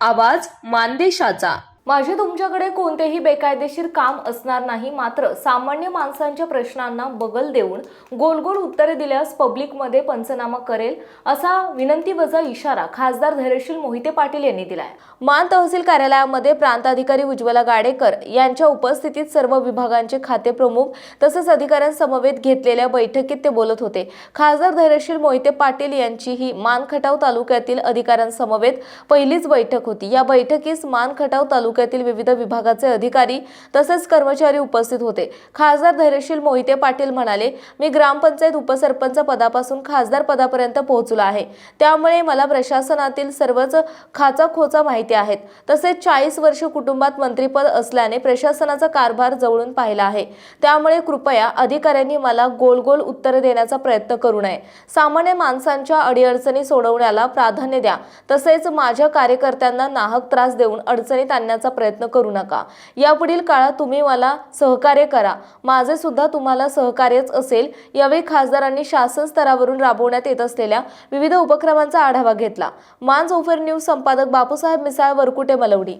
आवाज मानदेशाचा. माझे तुमच्याकडे कोणतेही बेकायदेशीर काम असणार नाही मात्र सामान्य माणसांच्या प्रश्नांना बगल देऊन गोलगोल उत्तरे दिल्यास पब्लिकमध्ये पंचनामा करेल असा विनंतीवजा इशारा खासदार धैर्यशील मोहिते पाटील यांनी दिलाय. मान तहसील कार्यालयामध्ये प्रांताधिकारी उज्ज्वला गाडेकर यांच्या उपस्थितीत सर्व विभागांचे खाते प्रमुख तसेच अधिकाऱ्यांसमवेत घेतलेल्या बैठकीत ते बोलत होते. खासदार धैर्यशील मोहिते पाटील यांची ही मानखटाव तालुक्यातील अधिकाऱ्यांसमवेत पहिलीच बैठक होती. या बैठकीस मानखटाव तालुक्यात तालुक्यातील विविध विभागाचे अधिकारी तसेच कर्मचारी उपस्थित होते. खासदार धैर्यशील मोहिते पाटील म्हणाले मी ग्रामपंचायत उपसरपंच पदापासून खासदार पदापर्यंत पोहोचलो आहे. त्यामुळे मला प्रशासनातील सर्वच खाचा खोचा माहिती आहेत. तसेच चाळीस वर्ष कुटुंबात मंत्रीपद असल्याने प्रशासनाचा कारभार जवळून पाहिला आहे. त्यामुळे कृपया अधिकाऱ्यांनी मला गोल गोल उत्तर देण्याचा प्रयत्न करू नये. सामान्य माणसांच्या अडीअडचणी सोडवण्याला प्राधान्य द्या. तसेच माझ्या कार्यकर्त्यांना नाहक त्रास देऊन अडचणीत आणण्याचा प्रयत्न करू नका. यापुढील काळात तुम्ही मला सहकार्य करा. माझे सुद्धा तुम्हाला सहकार्यच असेल. यावेळी खासदारांनी शासन स्तरावरून राबवण्यात येत असलेल्या विविध उपक्रमांचा आढावा घेतला. मांज ओफर न्यूज संपादक बापूसाहेब मिसाळ वरकुटे मलवडी.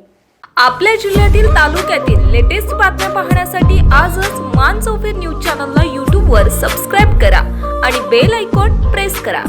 आपल्या जिल्ह्यातील तालुक्यातील लेटेस्ट बातम्या पाहण्यासाठी आजच मान चौफेर न्यूज चॅनलला यूट्यूबवर सबस्क्राईब करा आणि बेल आयकॉन प्रेस करा.